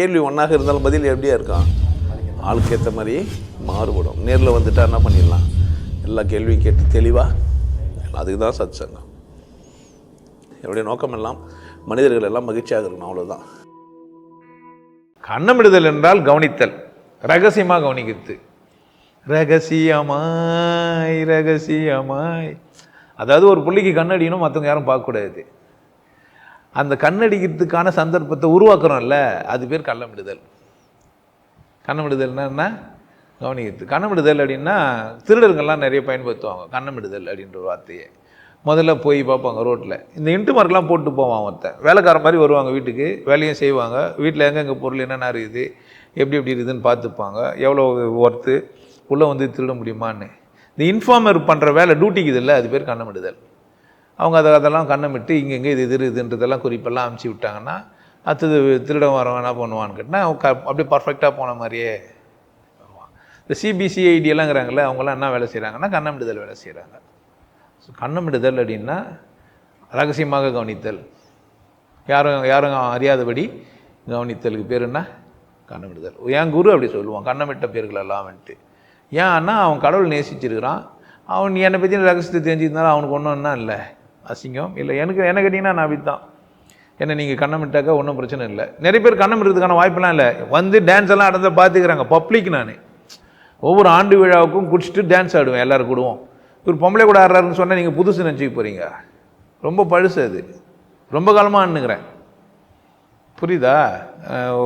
கேள்வி ஒன்றாக இருந்தாலும் பதில் எப்படியா இருக்கான் ஆளுக்கு ஏற்ற மாதிரி மாறுபடும். நேரில் வந்துட்டா என்ன பண்ணிடலாம்? எல்லா கேள்வியும் கேட்டு தெளிவாக அதுக்கு தான் சத் சங்கம் என்னுடைய நோக்கம் எல்லாம் மனிதர்கள் எல்லாம் மகிழ்ச்சியாக இருக்கணும் அவ்வளோதான் கண்ணமிடுதல் என்றால் கவனித்தல். ரகசியமாக கவனிக்கிறது. ரகசியமாய் ரகசியமாய். அதாவது ஒரு பிள்ளைக்கு கண்ணடினும் மற்றவங்க யாரும் பார்க்கக்கூடாது. அந்த கண்ணடிக்கிறதுக்கான சந்தர்ப்பத்தை உருவாக்குறோம்ல அது பேர் கள்ளமிடுதல். கண்ணமிடுதல்னா என்ன? கவனிக்கிறது. கண்ணமிடுதல் அப்படின்னா திருடர்கள்லாம் நிறைய பயன்படுத்துவாங்க. கண்ணமிடுதல் அப்படின்ற ஒரு வார்த்தையை. முதல்ல போய் பார்ப்பாங்க ரோட்டில் இந்த இன்ட்டு மார்க்லாம் போட்டு போவான் ஒருத்தன். வேலைக்கார மாதிரி வருவாங்க வீட்டுக்கு. வேலையும் செய்வாங்க. வீட்டில் எங்கெங்கே பொருள் என்னென்ன இருக்குது எப்படி எப்படி இருக்குதுன்னு பார்த்துப்பாங்க. எவ்வளோ ஒர்த்து உள்ளே வந்து திருட முடியுமான்னு. இந்த இன்ஃபார்மர் பண்ணுற வேலை டியூட்டிக்கு இல்லை அது பேர் கண்ணமிடுதல். அவங்க அதை அதெல்லாம் கண்ணமிட்டு இங்கே இங்கே இது இது இதுன்றதெல்லாம் குறிப்பெல்லாம் அமுச்சு விட்டாங்கன்னா அடுத்தது திருடம் வரவன் என்ன பண்ணுவான்னு கேட்டால் அவன் க அப்படியே பர்ஃபெக்டாக போன மாதிரியே வருவான். இந்த சிபிசிஐடிலாங்கிறாங்களே அவங்களாம் என்ன வேலை செய்கிறாங்கன்னா கண்ணமிடுதல் வேலை செய்கிறாங்க ஸோ கண்ணமிடுதல் அப்படின்னா ரகசியமாக கவனித்தல். யாரும் யாரும் அறியாதபடி கவனித்தலுக்கு பேர் என்ன? கண்ணமிடுதல். என் குரு அப்படி சொல்லுவான் கண்ணமிட்ட பேர்களெல்லாம் வந்துட்டு. ஏன்னா அவன் கடவுள் நேசிச்சிருக்கிறான். அவன் என்னை பற்றி ரகசியத்தை தெரிஞ்சிருந்தாலும் அவனுக்கு ஒன்றும் என்ன இல்லை. அசிங்கம் இல்லை. எனக்கு என்ன கேட்டிங்கன்னா நான் அப்படித்தான் என்ன நீங்கள் கண்ணமிட்டாக்கா ஒன்றும் பிரச்சனை இல்லை. நிறைய பேர் கண்ணமிடுறதுக்கான வாய்ப்பெல்லாம் இல்லை. வந்து டான்ஸ் எல்லாம் ஆடுறத பார்த்துக்கிறாங்க. பப்ளிக் நான். ஒவ்வொரு ஆண்டு விழாவுக்கும் குடிச்சிட்டு டான்ஸ் ஆடுவேன். எல்லோரும் கூடவும். இவர் பொம்பளை கூட ஆடுறாருன்னு சொன்னால் நீங்கள் புதுசு நினச்சிக்க போகிறீங்க ரொம்ப பழுசு அது. ரொம்ப காலமாக ஆண்டுங்கிறேன் புரியுதா?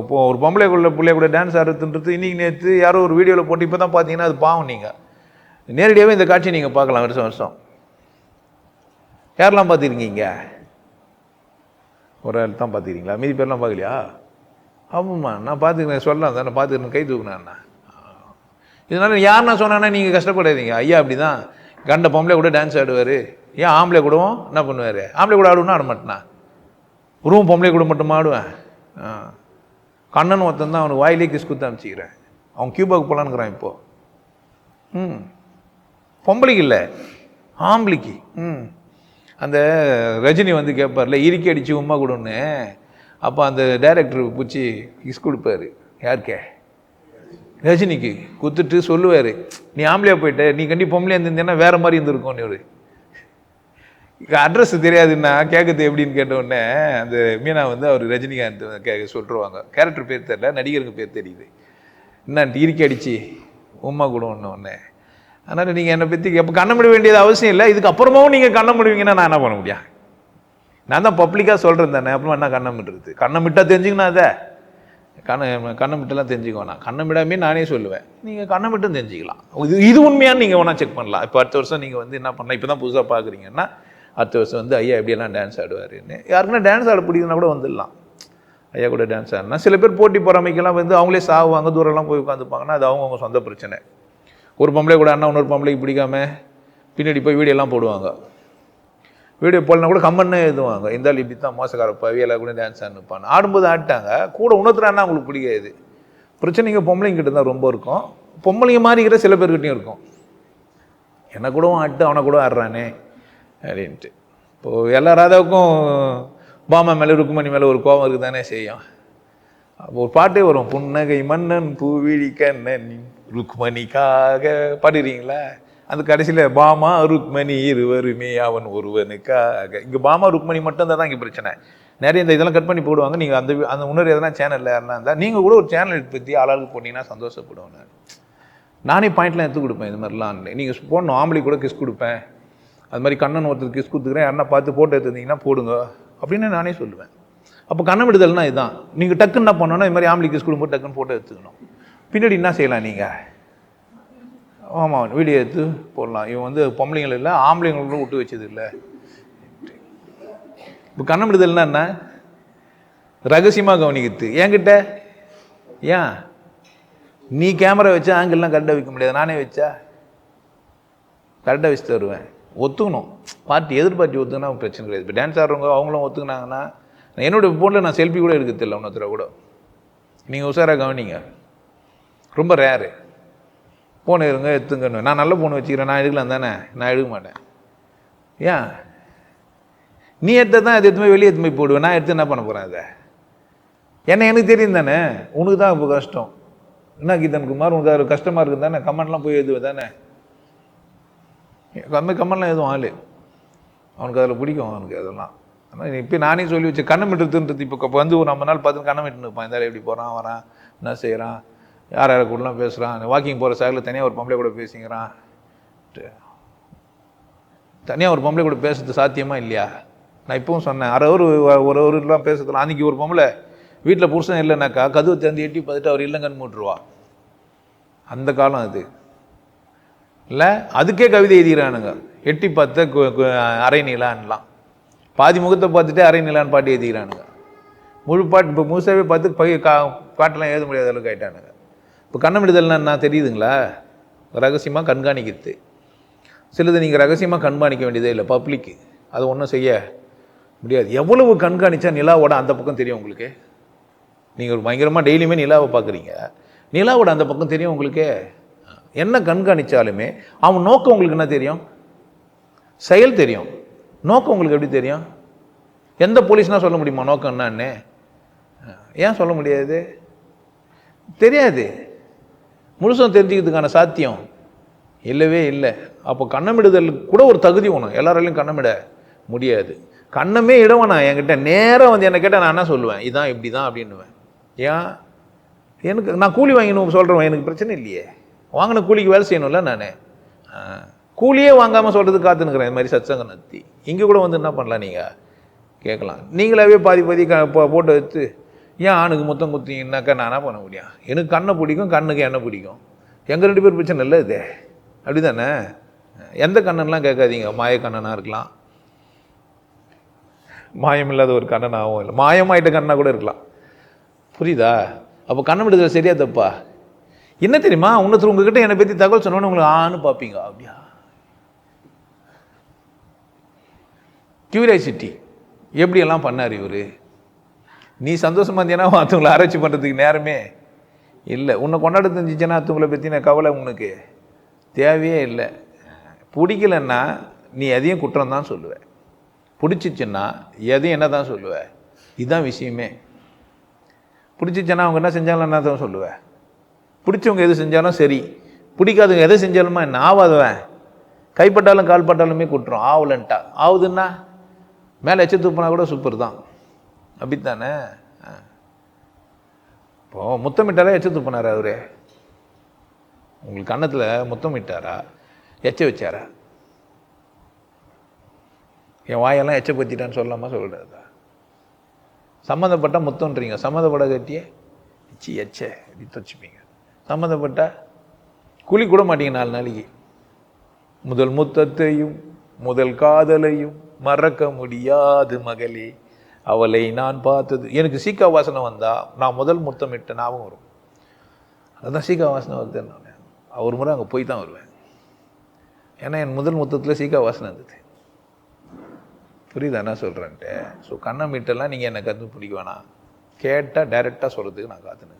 இப்போ ஒரு பொம்பளை குள்ள பிள்ளைய கூட டான்ஸ் ஆடுறதுன்றது இன்றைக்கி நேற்று யாரோ ஒரு வீடியோவில் போட்டு இப்போ தான் பார்த்தீங்கன்னா அது பாவம் நீங்கள் நேரடியாகவே இந்த காட்சியை நீங்கள் பார்க்கலாம் வருஷம் வருஷம். யாரெல்லாம் பார்த்துருக்கீங்க? ஒரு ஆள் தான் பார்த்துக்கிறீங்களா மீதி பேர்லாம் பார்க்கலையா? ஆமாம்மா நான் பார்த்துக்கிறேன் சொல்லலாம் தானே பார்த்துக்கிறேன் கை தூக்குனேண்ணா இதனால யார் நான் நீங்கள் கஷ்டப்படாதீங்க. ஐயா அப்படி தான் கண்ட பொம்பளை கூட டான்ஸ் ஆடுவார். ஏன் ஆம்பளை கூடவும் என்ன பண்ணுவார்? ஆம்பளை கூட ஆடுவோம்னா ஆட மாட்டேனா? உருவம் பொம்பளை கூட மட்டும் ஆடுவேன்? ஆ. கண்ணன் ஒருத்தன் தான் அவனுக்கு வாயிலே கிஸ் குத்து அனுப்பிச்சிக்கிறேன். அவன் கியூபாவுக்கு போகலான்னுக்குறான் இப்போது ம். பொம்பளைக்கு இல்லை. ஆம்பளைக்கு. ம். அந்த ரஜினி வந்து கேட்பார்ல இறுக்கி அடிச்சு உமா கொடுன்னு. அப்போ அந்த டைரக்டர் பிடிச்சி கிஸ் கொடுப்பாரு. யாருக்கே? ரஜினிக்கு. குத்துட்டு சொல்லுவார். நீ ஆம்பளையா போயிட்ட நீ கண்டி பொம்பளையா இருந்திருந்தேன்னா வேற மாதிரி இருந்திருக்கும் நீ ஒரு. அட்ரஸ் தெரியாதுன்னா கேட்கறது எப்படின்னு கேட்ட உடனே அந்த மீனா வந்து அவர் ரஜினிகாந்த் கே சொல்லிருவாங்க கேரக்டர் பேர் தெரியல நடிகருங்க பேர் தெரியுது. என்ன இறுக்கி அடிச்சு உமா கூட ஒன்று ஒன்று அதனால் நீங்கள் என்னை பற்றி எப்போ கண்ணமிட வேண்டியது அவசியம் இல்லை. இதுக்கு அப்புறமாவும் நீங்கள் கண்ணமிடுவீங்கன்னா நான் என்ன பண்ண முடியும்? நான் தான் பப்ளிக்காக சொல்கிறேன் தானே. அப்புறமா என்ன கண்ணமிடுறது கண்ணமிட்டா தெரிஞ்சுக்கணும் அதை. கண்ண கண்ணமிட்டெல்லாம் தெரிஞ்சுக்கோ நான் கண்ணமிடாமே நானே சொல்லுவேன். நீங்கள் கண்ணமிட்டும் தெரிஞ்சுக்கலாம். இது இது உண்மையானு நீங்கள் வேணால் செக் பண்ணலாம். இப்போ அடுத்த வருஷம் நீங்கள் வந்து என்ன பண்ணலாம்? இப்போ தான் புதுசாக பார்க்குறீங்கன்னா அடுத்த வருஷம் வந்து ஐயா எப்படியெல்லாம் டான்ஸ் ஆடுவாருன்னு. யாருக்குன்னா டான்ஸ் ஆட பிடிக்குதுன்னா கூட வந்துடலாம். ஐயா கூட டான்ஸ் ஆடினா சில பேர் போட்டி பொறாமைக்கெல்லாம் வந்து அவங்களே சாவுவாங்க தூரம்லாம் போய் உட்காந்துப்பாங்கன்னா அது அவங்கவுங்க சொந்த பிரச்சனை. ஒரு பொம்பளை கூட அண்ணா இன்னொரு பொம்பளைக்கு பிடிக்காம பின்னாடி போய் வீடியோலாம் போடுவாங்க. வீடியோ போடலனா கூட கம்மன்னு எழுதுவாங்க இந்த இப்படி தான் மோசக்கார பவியலா கூட டான்ஸ் ஆடிப்பான் ஆடும்போது ஆடிட்டாங்க. கூட உணர்த்துறான்னா அவங்களுக்கு பிடிக்காது. பிரச்சனைங்க பொம்பளைங்க கிட்ட தான் ரொம்ப இருக்கும். பொம்பளைங்க மாறிக்கிற சில பேர்கிட்டையும் இருக்கும். என்னை கூடவும் ஆட்டு அவனை கூட ஆடுறானே அப்படின்ட்டு. இப்போது எல்லா ராதாவுக்கும் பாமா மேலே ருக்குமணி மேலே ஒரு கோபம் இருக்குதானே செய்யும். அப்போ ஒரு பாட்டே வரும். புன்னகை மன்னன் பூவிழி கண்ணன் ருக்மணிக்காக பாடுறீங்களா அந்த கடைசியில் பாமா ருக்மணி இருவருமே அவன் ஒருவனுக்காக. இங்கே பாமா ருக்மணி மட்டும் தான் இங்கே பிரச்சனை. நிறைய இந்த இதெல்லாம் கட் பண்ணி போடுவாங்க. நீங்கள் அந்த அந்த உணர்வு எதனா சேனலில் யாருனா இருந்தால் நீங்கள் கூட ஒரு சேனல் பற்றி ஆளாளுக்கு போனீங்கன்னா சந்தோஷப்படுவேன் நான் நானே பாயிண்ட்லாம் எடுத்து கொடுப்பேன் இது மாதிரிலாம். நீங்கள் போடணும் ஆம்பளை கூட கிஸ் கொடுப்பேன். அது மாதிரி கண்ணன் ஒருத்தர் கிஸ் கொடுத்துக்கிறேன். யாருன்னா பார்த்து போட்டோ எடுத்துருந்தீங்கன்னா போடுங்க. அப்படின்னு நானே சொல்லுவேன். அப்போ கண்ணம் விடுதல்னா இதுதான் நீங்கள் டக்குன்னு என்ன பண்ணணும் இது மாதிரி ஆம்பளை கிஸ் கொடுக்கும்போது டக்குன்னு ஃபோட்டோ எடுத்துக்கணும். பின்னாடி என்ன செய்யலாம் நீங்கள் ஆமாம் வீடியோ எடுத்து போடலாம். இவன் வந்து பொம்பளைங்கள் இல்லை ஆம்பளைங்களும் விட்டு வச்சது இல்லை. இப்போ கண்ண விடுதல்னா என்ன? ரகசியமாக கவனிக்கிறது. என்கிட்ட? ஏன்? நீ கேமரா வச்சா ஆங்கிள்லாம் கரெக்டாக வைக்க முடியாது. நானே வச்சா? கரெக்டாக வச்சு தருவேன் ஒத்துக்கணும். பார்ட்டி எதிர் பார்ட்டி ஒத்துக்கினா பிரச்சனை கிடையாது. இப்போ டான்ஸ் ஆடுறவங்க அவங்களும் ஒத்துக்கினாங்கன்னா என்னோடய ஃபோனில் நான் செல்ஃபி கூட எடுக்க தெரியல ஒன்றத்தில் கூட. நீங்கள் உஷாராக கவனிங்க. ரொம்ப ரேரு ஃபோன் இருங்க எடுத்துங்கன்னு. நான் நல்ல ஃபோன் வச்சுக்கிறேன். நான் எடுக்கலாம் தானே? நான் எடுக்க மாட்டேன். ஏன்? நீ எடுத்தால் தான் அது எடுத்துமே வெளியே எடுத்து போய் போடுவேன். நான் எடுத்து என்ன பண்ண போகிறேன் அதை? என்ன எனக்கு தெரியும் தானே? உனக்கு தான் இப்போ கஷ்டம். என்ன கீதன் குமார் உனக்கு அது கஷ்டமாக இருக்குது தானே? கமெண்ட்லாம் போய் எழுதுவேன் தானே? கம்மி கமெண்ட்லாம் எதுவும் ஆளு. அவனுக்கு அதில் பிடிக்கும் அவனுக்கு அதெல்லாம். ஆனால் இப்போ நானே சொல்லி வச்சு கண்ணம் விட்டுறதுன்றது இப்போ வந்து ஒரு நம்ம நாள் பார்த்து கண்ணம் விட்டுன்னு இருப்பான். இந்த எப்படி போகிறான் வரான் என்ன செய்கிறான் யார் யாரை கூடலாம் பேசுகிறான் வாக்கிங் போகிற சாகில் தனியாக ஒரு பொம்பளை கூட பேசிக்கிறான். தனியாக ஒரு பொம்பளை கூட பேசுறது சாத்தியமாக இல்லையா? நான் இப்பவும் சொன்னேன் அரை ஒரு ஒரு ஒருலாம் பேசுறதுல அன்றைக்கி ஒரு பொம்பளை வீட்டில் புருஷன் இல்லைனாக்கா கதவு திறந்து எட்டி பார்த்துட்டு அவர் இல்லைங்கன்னு மூட்டுருவா. அந்த காலம் அது. இல்லை அதுக்கே கவிதை எழுதிக்கிறானுங்க. எட்டி பார்த்த கு- அரை நிலான்லாம். பாதி முகத்தை பார்த்துட்டு அரை நிலான்னு பாட்டு எழுதிக்கிறானுங்க. முழு பாட்டு இப்போ முழுசாகவே பார்த்து பை கா பாட்டெல்லாம் எழுத முடியாத அளவுக்கு ஆயிட்டானுங்க. இப்போ கண்ணமிடுதல்னா என்ன தெரியுதுங்களா? ரகசியமாக கண்காணிக்கிறது. சிலது நீங்கள் ரகசியமாக கண்காணிக்க வேண்டியதே இல்லை பப்ளிக்கு அது ஒன்றும் செய்ய முடியாது. எவ்வளவு கண்காணித்தா நிலாவோட அந்த பக்கம் தெரியும் உங்களுக்கு? நீங்கள் ஒரு பயங்கரமாக டெய்லியுமே நிலாவை பார்க்குறீங்க. நிலாவோட அந்த பக்கம் தெரியும் உங்களுக்கு. என்ன கண்காணித்தாலுமே அவன் நோக்கம் உங்களுக்கு என்ன தெரியும்? செயல் தெரியும். நோக்கம் உங்களுக்கு எப்படி தெரியும்? எந்த போலீஸ்னால் சொல்ல முடியுமா? நோக்கம் என்னன்னு ஏன் சொல்ல முடியாது? தெரியாது. முழுசும் தெரிஞ்சுக்கிறதுக்கான சாத்தியம் இல்லவே இல்லை. அப்போ கண்ணமிடுதல் கூட ஒரு தகுதி ஒன்று எல்லாராலையும் கண்ணமிட முடியாது. கண்ணமே இடவனா என்கிட்ட. நேராக வந்து என்னை கேட்டால் நான் என்ன சொல்லுவேன்? இதான் இப்படி தான் அப்படின்னுவேன். ஏன்? எனக்கு நான் கூலி வாங்கணும் சொல்கிறேன் எனக்கு பிரச்சனை இல்லையே. வாங்கின கூலிக்கு வேலை செய்யணும்ல நான். கூலியே வாங்காமல் சொல்கிறதுக்கு காத்துனுக்குறேன் இந்த மாதிரி சத்சங்க நத்தி. இங்கே கூட வந்து என்ன பண்ணலாம் நீங்கள் கேட்கலாம். நீங்களாவே பாதி பாதி க போட்டு வச்சு ஏன் ஆணுக்கு மொத்தம் குத்திங்கன்னாக்கா நான் என்ன பண்ண முடியும்? எனக்கு கண்ணை பிடிக்கும் கண்ணுக்கு எண்ணெய் பிடிக்கும். எங்கள் ரெண்டு பேர் பிரச்சனை இல்லை இது. அப்படி தானே எந்த கண்ணன்லாம் கேட்காதீங்க. மாய கண்ணனாக இருக்கலாம். மாயம் இல்லாத ஒரு கண்ணனாகவும் இல்லை. மாயமாயிட்ட கண்ணா கூட இருக்கலாம். புரியுதா? அப்போ கண்ணம் விடுதல் சரியா தப்பா? என்ன தெரியுமா? இன்னொருத்தர் உங்ககிட்ட என்னை பற்றி தகவல் சொன்னோன்னு உங்களுக்கு ஆன்னு பார்ப்பீங்க அப்படியா? கியூரியாசிட்டி எப்படியெல்லாம் பண்ணார் இவர்? நீ சந்தோஷமாக இருந்தீங்கன்னா மற்றவங்களை ஆராய்ச்சி பண்ணுறதுக்கு நேரமே இல்லை. உன்னை கொண்டாட தெரிஞ்சிச்சுன்னா மற்றவங்களை பற்றின கவலை உனக்கு. தேவையே இல்லை. பிடிக்கலன்னா நீ எதையும் குற்றம் தான் சொல்லுவ. பிடிச்சிச்சுன்னா எதையும் என்ன தான் சொல்லுவ. இதுதான் விஷயமே. பிடிச்சிச்சுன்னா அவங்க என்ன செஞ்சாலும் என்ன தான் சொல்லுவேன் பிடிச்சவங்க எது செஞ்சாலும் சரி. பிடிக்காதவங்க எதை செஞ்சாலுமா என்ன ஆவாதுவேன். கைப்பட்டாலும் கால்பட்டாலுமே குற்றம். ஆவலன்ட்டா. ஆகுதுன்னா மேலே எச்சத்து துப்புனா கூட சூப்பர் தான். அப்படித்தானே? ஆ. இப்போ முத்தமிட்டாரா எச்ச துப்புனாரா அவரு? உங்களுக்கு கன்னத்தில் முத்தமிட்டாரா எச்ச வச்சாரா? என் வாயெல்லாம் எச்ச பற்றிட்டான்னு சொல்லாமா சொல்கிறதா சம்மந்தப்பட்ட முத்தம்ன்றீங்க. சம்மந்தப்பட கட்டியே? எச்சி எச்ச இப்படி துவச்சிப்பீங்க சம்மந்தப்பட்ட குழி கூட மாட்டீங்க நாலு நாளைக்கு. முதல் முத்தத்தையும் முதல் காதலையும் மறக்க முடியாது மகளே. அவளை நான் பார்த்தது. எனக்கு சீக்கா வாசனை வந்தால் நான் முதல் முத்தமிட்ட ஞாபகம் வரும். அதுதான் சீக்கா வாசனை வருது நான் ஒரு முறை அங்கே போய் தான் வருவேன். ஏன்னா என் முதல் முத்தத்தில் சீக்கா வாசனை இருந்தது. புரியுதா என்ன சொல்கிறேன்ட்டு ஸோ கண்ணை மீட்டெல்லாம் நீங்கள் என்னை கற்று பிடிக்க வேணாம் கேட்டால் டைரெக்டாக சொல்கிறதுக்கு நான் காத்துனேன்.